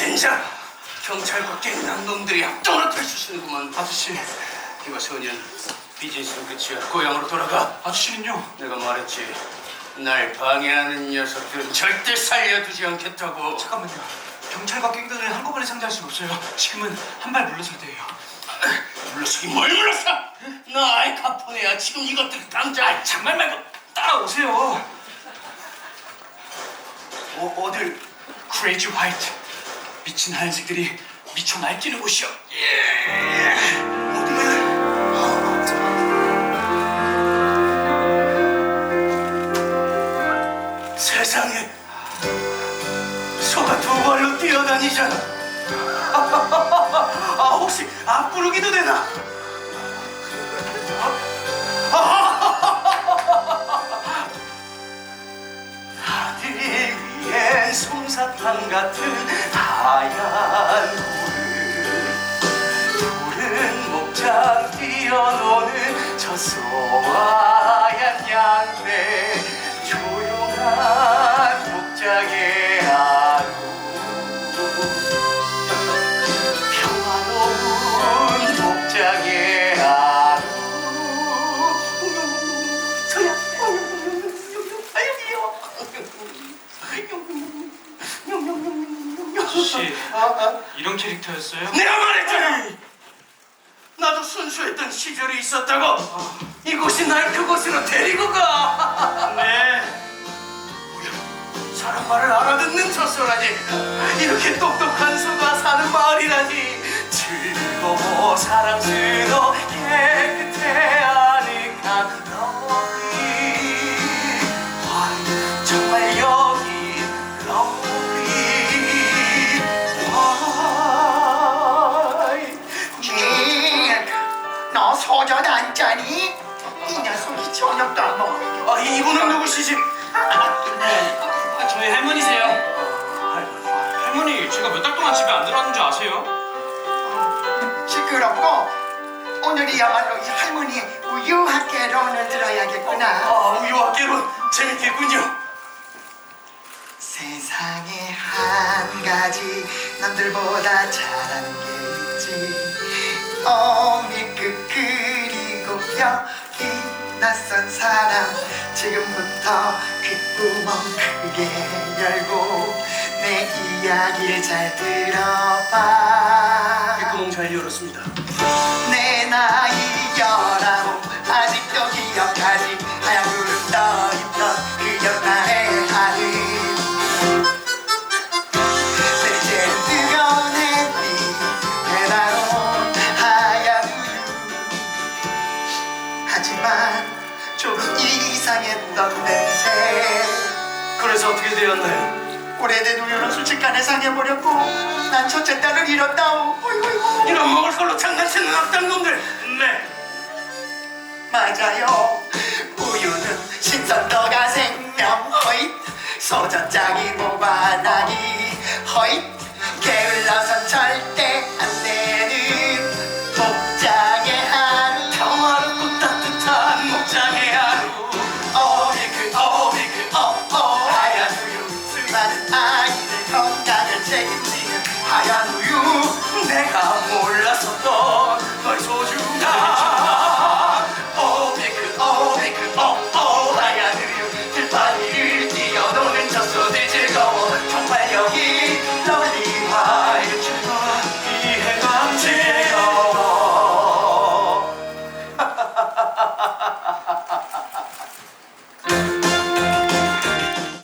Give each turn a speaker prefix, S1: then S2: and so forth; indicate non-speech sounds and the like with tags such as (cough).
S1: 젠장! 경찰과 깽난 놈들이 합동으로 탈출시는구만.
S2: 아저씨,
S1: 이봐 소년, 비즈니스는 끝이야. 고향으로 돌아가.
S2: 아저씨는요?
S1: 내가 말했지. 날 방해하는 녀석들은 절대 살려두지 않겠다고.
S2: 잠깐만요. 경찰과 깽단을 한꺼번에 상대할 수는 없어요. 지금은 한 발 물러설 때예요. (clears throat)
S1: 물러서기 뭘 물러서? 나 아이 카포네야. 지금 이것들 당장.
S2: 아, 장난 말고 따라오세요. 어, 어딜 크레이지 화이트 미친 하얀색들이 미쳐 날뛰는 곳이요.
S1: 세상에 소가 두 발로 뛰어다니잖아. (laughs) 아 혹시 앞구르기도 되나? 솜사탕 같은 하얀 구름 푸른 목장 뛰어노는 저 소하얀 양배
S2: 이런 캐릭터였어요?
S1: 내가 말했잖아. 나도 순수했던 시절이 있었다고. 이곳이 날 그곳으로 데리고 가.
S2: 네.
S1: 사람 말을 알아듣는 저 소라니. 이렇게 똑똑한 소가 사는 마을이라니. 즐거워 사랑스러워
S3: 너 소전 안 짜니? 이 녀석이 저녁도 안 먹어.
S1: 아, 이분은 누구시지?
S2: 아, 저희 할머니세요.
S1: 할머니.
S2: 제가 몇 달 동안 집에 안 들어왔는 줄 아세요?
S3: 시끄럽고 오늘이야말로 이 할머니 우유학개론을 들어야겠구나.
S1: 아, 우유학개론 재밌겠군요.
S3: 세상에 한 가지 남들보다 잘하는 게 있지. 그리고 여기 낯선 사람 지금부터 귓구멍 크게 열고 내 이야기를 잘 들어봐.
S1: 귓구멍 잘 열었습니다.
S3: 내 나이 열아홉 아직도 기억하지 조금 이상했던 냄새
S1: 그래서 어떻게 되었나요?
S3: 오래된 우유는 순식간에 상해버렸고 난 첫째 딸을 잃었다오 어이구 어이구
S1: 이런 먹을 걸로 장난치는 악당 놈들. 네.
S3: 맞아요. 우유는 신선도가 생명 허잇 소저장이 모반하니 허잇 게을러선 절대 안